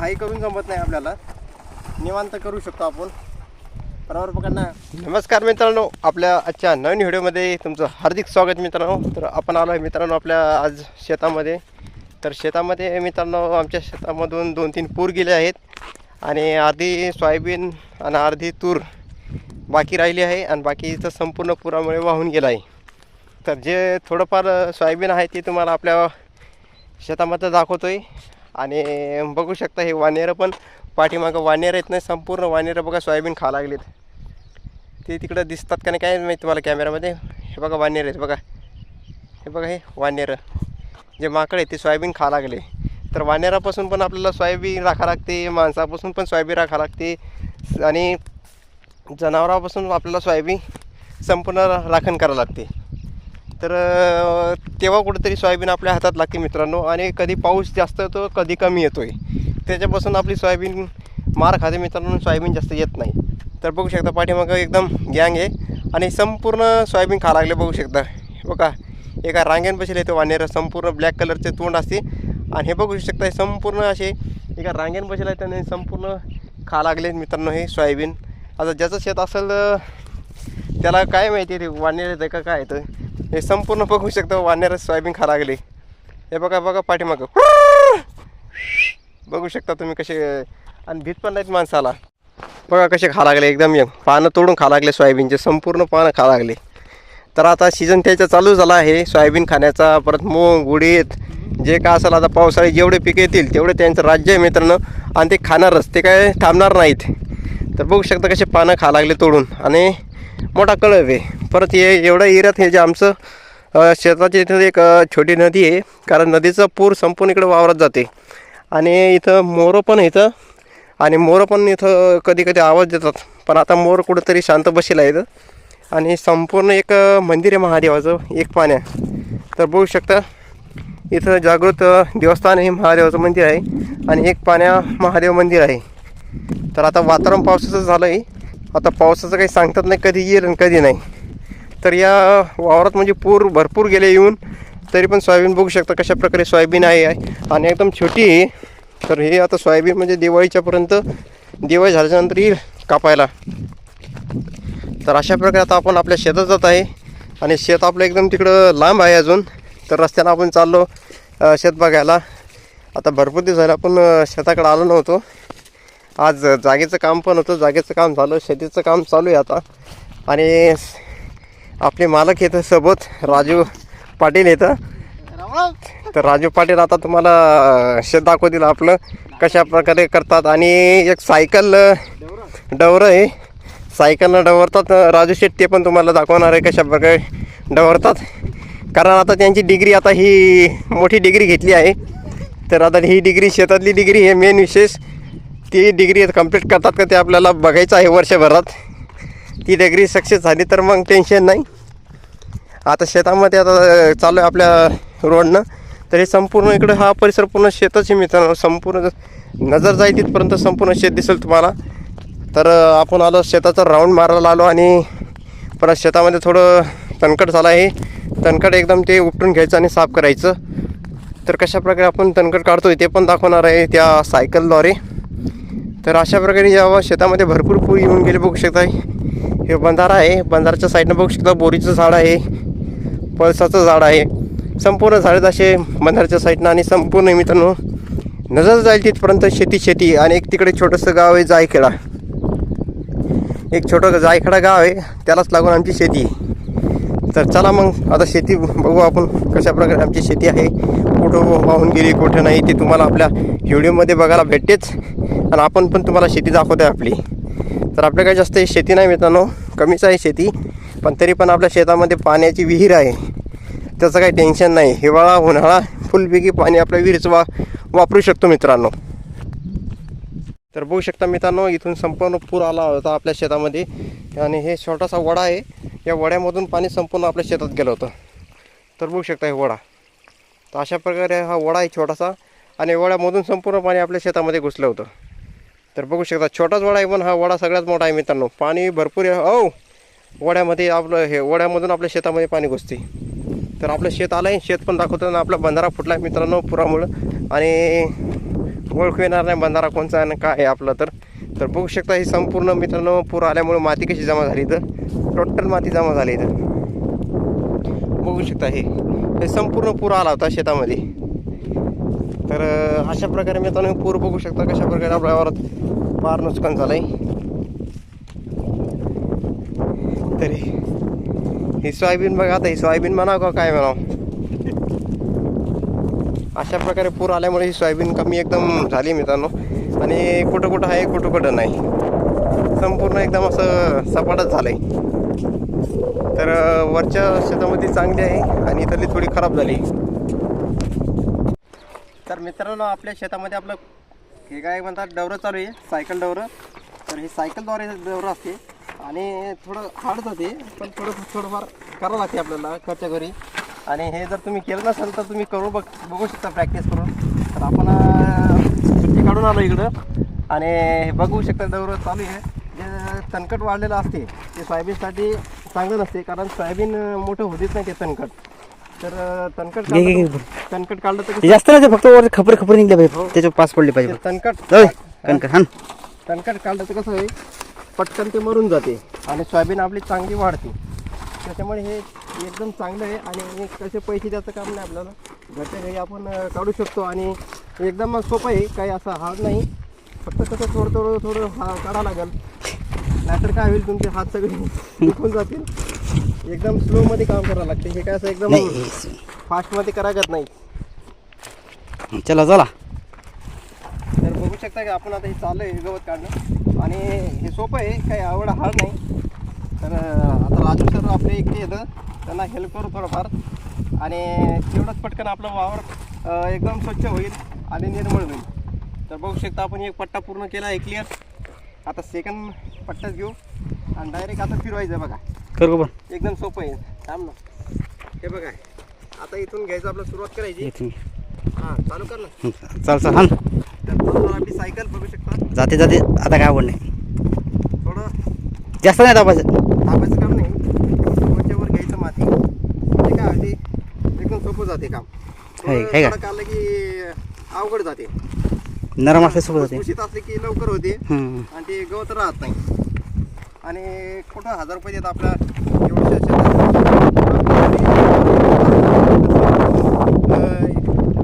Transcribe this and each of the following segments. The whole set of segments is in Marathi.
घाई करून जमत नाही आपल्याला. निवांत करू शकतो आपण. बरोबर पकडना नमस्कार मित्रांनो आपल्या आजच्या नवीन व्हिडिओमध्ये तुमचं हार्दिक स्वागत मित्रांनो. तर आपण आलो आहे मित्रांनो आपल्या आज शेतामध्ये. तर शेतामध्ये मित्रांनो आमच्या शेतामधून दोन तीन पूर गेले आहेत. आणि अर्धी सोयाबीन आणि अर्धी तूर बाकी राहिली आहे आणि बाकीचं संपूर्ण पुरामुळे वाहून गेलं आहे. तर जे थोडंफार सोयाबीन आहे ते तुम्हाला आपल्या शेतामध्ये दाखवतो आहे आणि बघू शकता हे वानेरं पण पाठीमागं वानेरं येत नाही संपूर्ण वानेरं बघा सोयाबीन खा लागलीत. ते तिकडं दिसतात का नाही काय माहिती तुम्हाला कॅमेरामध्ये? हे बघा वानेर आहेत बघा. हे बघा हे वानेरं. जे माकड आहे ते सोयाबीन खा लागले. तर वानेरापासून पण आपल्याला सोयाबीन राखा लागते माणसापासून पण सोयाबीन राखा लागते. आणि जनावरापासून आपल्याला सोयाबीन संपूर्ण राखण करावं लागते. तर तेव्हा कुठेतरी सोयाबीन आपल्या हातात लागते मित्रांनो. आणि कधी पाऊस जास्त येतो कधी कमी येतो आहे त्याच्यापासून आपली सोयाबीन मार खाते मित्रांनो सोयाबीन जास्त येत नाही. तर बघू शकता पाठीमागं एकदम गँग आहे. आणि संपूर्ण सोयाबीन खा लागले बघू शकता. बघा एका रांगेन बसले येतो वानेर संपूर्ण ब्लॅक कलरचे तोंड असते आणि हे बघू शकता संपूर्ण असे एका रांगेन येतं आहेत आणि संपूर्ण खा लागले मित्रांनो हे सोयाबीन. आता ज्याचं शेत असेल त्याला काय माहिती ते वानेर येतं का काय येतं हे संपूर्ण बघू शकता वानेर सोयाबीन खा लागले. हे बघा बघा पाठीमागं. बघू शकता तुम्ही कसे आणि भीत पण नाहीत माणसाला. बघा कसे खा लागले एकदम यंग पानं तोडून खा लागले सोयाबीनचे संपूर्ण पानं खा लागले. तर आता सीझन त्याचा चालू झाला आहे सोयाबीन खाण्याचा परत मूग उडीद जे काय असेल आता पावसाळी जेवढे पिके येतील तेवढे त्यांचं राज्य आहे मित्रांनो आणि ते खाणारच ते काय थांबणार नाहीत. तर बघू शकता कसे पानं खा लागले तोडून आणि मोठा कळव आहे. परत हे एवढं एरियात हे जे आमचं शेताची शेताच्या इथं एक छोटी नदी आहे. कारण नदीचं पूर संपूर्ण इकडं वावरात जाते. आणि इथं मोरं पण इथं आणि मोरं पण इथं कधी कधी आवाज देतात. पण आता मोर कुठंतरी शांत बसेला आहे इथं. आणि संपूर्ण एक मंदिर आहे महादेवाचं एक पाण्या. तर बघू शकता इथं जागृत देवस्थान हे महादेवाचं मंदिर आहे. आणि एक पाण्या महादेव मंदिर आहे. तर आता वातावरण पावसाचं झालं आहे आता पावसाचं काही सांगतात नाही कधी येईल आणि कधी नाही. तर या वावरात म्हणजे पूर भरपूर गेले येऊन तरी पण सोयाबीन बघू शकता कशा प्रकारे सोयाबीन आहे आणि एकदम छोटी आहे. तर हे आता सोयाबीन म्हणजे दिवाळीच्यापर्यंत दिवाळी झाल्याच्यानंतर येईल कापायला. तर अशा प्रकारे आता आपण आपल्या शेतात जात आहे. आणि शेत आपलं एकदम तिकडं लांब आहे अजून. तर रस्त्यानं आपण चाललो शेत बघायला. आता भरपूर दिवस झाले आपण शेताकडे आलो नव्हतो. आज जागेचं काम पण होतं. जागेचं काम झालं शेतीचं काम चालू आहे आता. आणि आपले मालक येतं सोबत राजू पाटील येतं तर राजू पाटील आता तुम्हाला शेत दाखवतील आपलं कशा प्रकारे करतात. आणि एक सायकल डवरं आहे. सायकलनं डवरतात. राजू शेट ते पण तुम्हाला दाखवणार आहे कशा प्रकारे डवरतात. कारण आता त्यांची डिग्री आता ही मोठी डिग्री घेतली आहे. तर आता ही डिग्री शेतातली डिग्री हे मेन विशेष. ती डिग्री कंप्लीट करतात का ते आपल्याला बघायचं आहे वर्षभरात. ती डिग्री सक्सेस झाली तर मग टेन्शन नाही. आता शेतामध्ये आता चालू आहे आपल्या रोडनं. तर हे संपूर्ण इकडं हा परिसर पूर्ण शेतच आहे मित्रांनो. संपूर्ण नजर जाईल तिथपर्यंत संपूर्ण शेत दिसेल तुम्हाला. तर आपण आलो शेताचा राऊंड मारायला आलो आणि परत शेतामध्ये थोडं तणकट झालं आहे. तणकट एकदम ते उपटून घ्यायचं आणि साफ करायचं. तर कशा प्रकारे आपण तणकट काढतो ते पण दाखवणार आहे त्या सायकलद्वारे तर अशा प्रकारे जेव्हा शेतामध्ये भरपूर पूर येऊन गेले बघू शकता हे बंधारा आहे. बंधाराच्या साईडनं बघू शकता बोरीचं झाड आहे. पळसाचं झाड आहे. संपूर्ण झाडं असे बंधाराच्या साईडनं आणि संपूर्ण मित्रांनो नजर जाईल तिथपर्यंत शेती शेती आणि एक तिकडे छोटंसं गाव आहे जायखेडा. एक छोटं जायखेडा गाव आहे. त्यालाच लागून आमची शेती तर चला मग आता शेती बघू आपण कशा प्रकारे आमची शेती आहे. कुठं वाहून गेली कुठं नाही ते तुम्हाला आपल्या व्हिडिओमध्ये बघायला भेटतेच. आणि आपण पण तुम्हाला शेती दाखवतो आहे आपली. तर आपल्या काय जास्त शेती नाही मित्रांनो. कमीच आहे शेती पण तरी पण आपल्या शेतामध्ये पाण्याची विहीर आहे. त्याचं काही टेन्शन नाही. हिवाळा उन्हाळा फुलपैकी पाणी आपल्या विहिरीचं वा वापरू शकतो मित्रांनो. तर बघू शकता मित्रांनो इथून संपूर्ण पूर आला होता आपल्या शेतामध्ये. आणि हे छोटासा वडा आहे. या वड्यामधून पाणी संपूर्ण आपल्या शेतात गेलं होतं. तर बघू शकता हे वडा. तर अशा प्रकारे हा वडा आहे छोटासा. आणि वड्यामधून संपूर्ण पाणी आपल्या शेतामध्ये घुसलं होतं. तर बघू शकता छोटाच वडा आहे पण हा वडा सगळ्यात मोठा आहे मित्रांनो. पाणी भरपूर आहे. औ! वड्यामध्ये आपलं हे वड्यामधून आपल्या शेतामध्ये पाणी घुसते. तर आपलं शेत आलं आहे शेत पण दाखवतो आणि आपला बंधारा फुटला आहे मित्रांनो पुरामुळं. आणि ओळखू येणार नाही बंधारा कोणचा आणि काय आहे आपलं तर. तर बघू शकता ही संपूर्ण मित्रांनो पूर आल्यामुळे माती कशी जमा झाली तर टोटल माती जमा झाली तर बघू शकता हे. हे संपूर्ण पूर आला होता शेतामध्ये. तर अशा प्रकारे मित्रांनो पूर बघू शकता कशा प्रकारे आपल्या वावरात फार नुकसान झालं आहे तरी ही सोयाबीन बघा आता ही सोयाबीन म्हणावं का काय म्हणावं अशा प्रकारे पूर आल्यामुळे ही सोयाबीन कमी एकदम झाली मित्रांनो. आणि कुठं कुठं आहे कुठं कुठं नाही. संपूर्ण एकदम असं सपाटच झालं आहे तर वरच्या शेतामध्ये चांगली आहे आणि इथली थोडी खराब झाली. तर मित्रांनो आपल्या शेतामध्ये आपलं हे काय म्हणतात डवरं चालू आहे सायकल डवरं. तर हे सायकलद्वारे डवरं असते. आणि थोडं हार्ड जाते पण थोडं थोडंफार करावं लागते आपल्याला घरच्या घरी. आणि हे जर तुम्ही केलं नसेल तर तुम्ही करू बघ बघू शकता प्रॅक्टिस करून. तर आपण सुट्टी काढून आलो इकडं. आणि हे बघू शकता डवरं चालू आहे. जे तणकट वाढलेलं असते ते सोयाबीनसाठी चांगलं नसते कारण सोयाबीन मोठं होतीच नाही ते तणकट तर अं, तणकट घे, घे, घे. काढलं तर ते कसं जास्त नाही ते फक्त वर खबर खबर निघले पाहिजे. त्याच्यावर पास पडले ते पाहिजे तणकट जाऊ दे. कणकण हाण तणकट काढलं तर कसं आहे पटकन ते मरून जाते आणि सोयाबीन आपली चांगली वाढते. त्याच्यामुळे हे एकदम चांगलं आहे आणि कसे पैसे द्यायचं काम नाही आपल्याला. घरच्या घरी आपण अं, काढू शकतो आणि एकदम सोपं आहे काही असं हार्ड नाही. फक्त कसं थोडं थोडं थोडं हा काढावं लागेल. नाहीतर काय होईल तुमचे हात सगळे दुखून जातील. एकदम स्लोमध्ये काम करावं लागते. हे काय असं एकदम नाही फास्टमध्ये करायचं नाही. चला चला. तर बघू शकता की आपण आता हे चाललं आहे गवत काढणं. आणि हे सोपं आहे काही आवड हार्ड नाही. तर आता राजू सर आपल्या इकडे येतं. त्यांना हेल्प करू थोडंफार. आणि तेवढंच पटकन आपलं वावर एकदम स्वच्छ होईल आणि निर्मळ होईल. तर बघू शकता आपण एक पट्टा पूर्ण केला आहे क्लिअर आता सेकंड पट्टाच घेऊ. आणि डायरेक्ट आता फिरवायचं बघा. कर गो पण. एकदम सोपं आहे. थांब ना. हे बघा आता इथून घ्यायचं आपलं सुरुवात करायची. मी. हां चालू कर ना. हं, चाल चाल तर आपली सायकल बघू शकता. जाते जाते. आता काय आवड नाही. थोडं जास्त नाही दाबायचं थांबायचं काम नाही. घ्यायचं माती. म्हणजे काय होते एकदम सोपं जाते काम. थोडं आहे का? अवघड जाते. नरम असले सोबत होते खुशीत असले की लवकर होते. हं. आणि ते गवत राहत नाही. आणि कुठं हजार रुपये देत आपल्या एवढ्या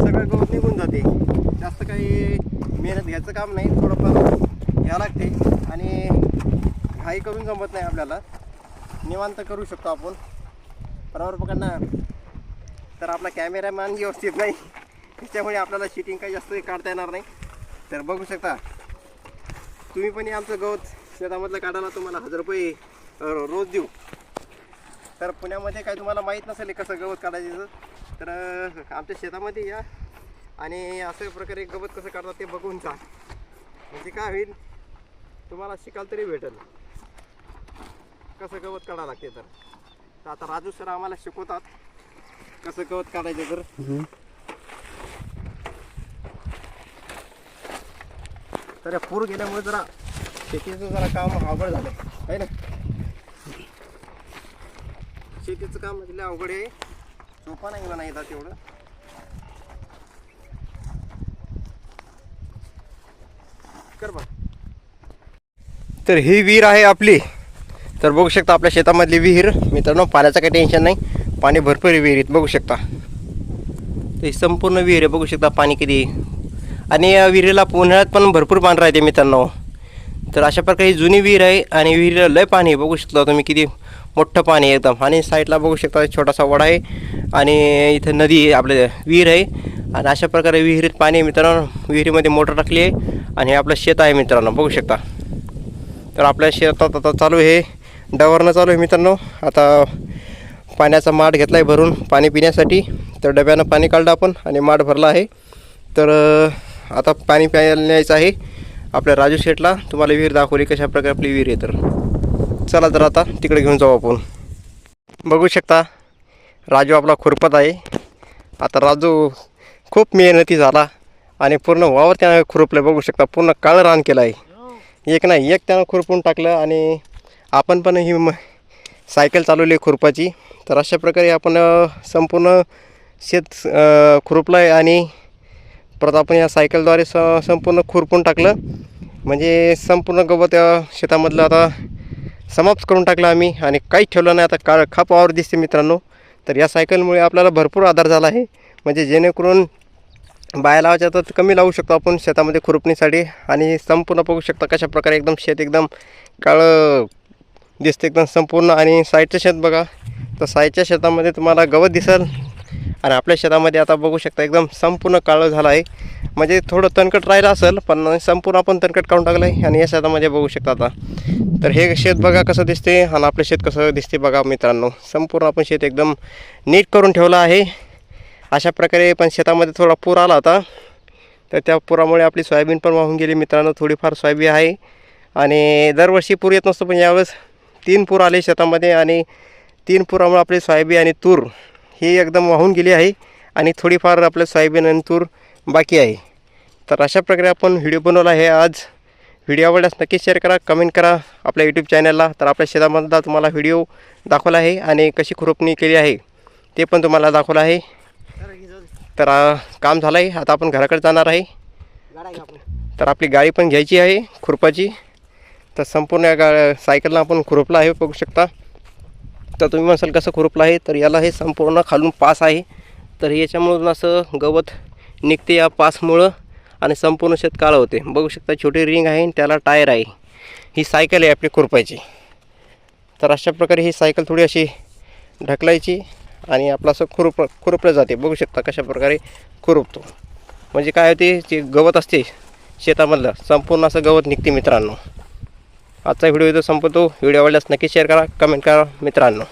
सगळं गवत निघून जाते. जास्त काही मेहनत घ्यायचं काम नाही थोडंफार घ्यावं लागते. आणि घाई करून जमत नाही आपल्याला. निवांत करू शकतो आपण. बरोबर बघा तर आपला कॅमेरामॅन व्यवस्थित नाही. त्याच्यामुळे आपल्याला शिटिंग काही जास्त काढता येणार नाही. तर बघू शकता. तुम्ही पण आमचं गवत शेतामधलं काढायला तुम्हाला हजार रुपये रोज देऊ. तर पुण्यामध्ये काय तुम्हाला माहीत नसेल कसं गवत काढायचं तर आमच्या शेतामध्ये या. आणि असं प्रकारे गवत कसं काढतात ते बघून जा. म्हणजे काय होईल तुम्हाला शिकाल तरी भेटेल. कसं गवत काढावं लागते तर. आता राजू सर आम्हाला शिकवतात कसं गवत काढायचं तर. तर पूर गेल्यामुळे जरा शेतीचं जरा काम अवघड झालं आहे ना? शेतीचं काम म्हणजे अवघड आहे. सोपा नाही म्हणा येतात तेवढं. कर बघ. तर ही विहीर आहे आपली. तर बघू शकता आपल्या शेतामधली विहीर. मित्रांनो पाण्याचं काही टेन्शन नाही. पाणी भरपूर आहे विहिरीत. बघू शकता. तर ही संपूर्ण विहीर आहे. बघू शकता पाणी किती. आणि या विहिरीला उन्हाळ्यात पण भरपूर पाणी राहते मित्रांनो. तर अशा प्रकारे जुनी विहीर आहे आणि विहिरीला लय पाणी आहे. बघू शकता तुम्ही किती मोठं पाणी आहे एकदम. आणि साईडला बघू शकता छोटासा वडा आहे आणि इथं नदी आहे आपल्या विहीर आहे. आणि अशा प्रकारे विहिरीत पाणी आहे मित्रांनो. विहिरीमध्ये मोटर टाकली आहे आणि हे आपलं शेत आहे मित्रांनो. बघू शकता. तर आपल्या शेतात आता चालू आहे. डवरणं चालू आहे मित्रांनो. आता पाण्याचा माठ घेतला आहे भरून पाणी पिण्यासाठी. तर डब्यानं पाणी काढलं आपण आणि माठ भरला आहे. तर आता पाणी प्यायला न्यायचं आहे. आपल्या राजू शेठला तुम्हाला विहीर दाखवली कशा प्रकारे आपली विहीर आहे तर. चला तर आता तिकडे घेऊन जाऊ आपण. बघू शकता राजू आपला खुरपत आहे. आता राजू खूप मेहनती झाला आणि पूर्ण वावर त्यानं खुरपलं. बघू शकता पूर्ण काळं रान केलं आहे. एक नाही एक त्यानं खुरपून टाकलं आणि आपण पण ही म सायकल चालवली आहे खुरपाची. तर अशा प्रकारे आपण संपूर्ण शेत खुरपलं आहे आणि परत आपण या सायकलद्वारे स संपूर्ण खुरपून टाकलं. म्हणजे संपूर्ण गवत या शेतामधलं आता समाप्त करून टाकलं आम्ही. आणि काहीच ठेवलं नाही आता काळ खाप वावर दिसते मित्रांनो. तर या सायकलमुळे आपल्याला भरपूर आधार झाला आहे. म्हणजे जेणेकरून बाया लावायच्या तर कमी लावू शकतो आपण शेतामध्ये खुरपणीसाठी. आणि संपूर्ण बघू शकता कशाप्रकारे एकदम शेत एकदम काळं दिसते एकदम संपूर्ण. आणि साईडचं शेत बघा. तर साईडच्या शेतामध्ये तुम्हाला गवत दिसेल. आणि आपल्या शेतामध्ये आता बघू शकता एकदम संपूर्ण काळं झालं आहे. म्हणजे थोडं तणकट राहिलं असेल पण संपूर्ण आपण तणकट काढून टाकलं आहे आणि या शेतामध्ये बघू शकता आता. तर हे शेत बघा कसं दिसते आणि आपलं शेत कसं दिसते बघा मित्रांनो. संपूर्ण आपण शेत एकदम नीट करून ठेवलं आहे. अशा प्रकारे पण शेतामध्ये थोडा पूर आला होता. तर त्या पुरामुळे आपली सोयाबीन पण वाहून गेली मित्रांनो. थोडीफार सोयाबीन आहे. आणि दरवर्षी पूर येत नसतो पण यावेळेस तीन पूर आले शेतामध्ये आणि तीन पुरामुळे आपली सोयाबीन आणि तूर ही एकदम वाहून गेली आहे आणि थोडीफार आपलं सोयाबीन आणि तूर बाकी आहे. तर अशा प्रकारे आपण व्हिडिओ बनवला आहे आज. व्हिडिओ आवडल्यास नक्की शेअर करा कमेंट करा आपल्या यूट्यूब चॅनलला तर आपल्या शेतामधला तुम्हाला व्हिडिओ दाखवला आहे आणि कशी खुरपणी केली आहे ते पण तुम्हाला दाखवलं आहे. तर काम झालं आहे आता आपण घराकडे जाणार आहे. तर आपली गाडी पण घ्यायची आहे खुरपाची. तर संपूर्ण गा सायकलला आपण खुरपला आहे बघू शकता. तर तुम्ही म्हणसाल कसं खुरपलं आहे? तर याला हे संपूर्ण खालून पास आहे. तर याच्यामधून असं गवत निघते या पासमुळं आणि संपूर्ण शेत काळं होते. बघू शकता छोटी रिंग आहे आणि त्याला टायर आहे. ही सायकल आहे आपली खुरपायची. तर अशा प्रकारे ही सायकल थोडी अशी ढकलायची आणि आपलं असं खुरप खुरपलं जाते. बघू शकता कशा प्रकारे खुरपतो. म्हणजे काय होते जे गवत असते शेतामधलं संपूर्ण असं गवत निघते मित्रांनो. आजचा व्हिडिओ इथं संपतो व्हिडिओ आवडल्यास नक्की शेअर करा कमेंट करा मित्रांनो.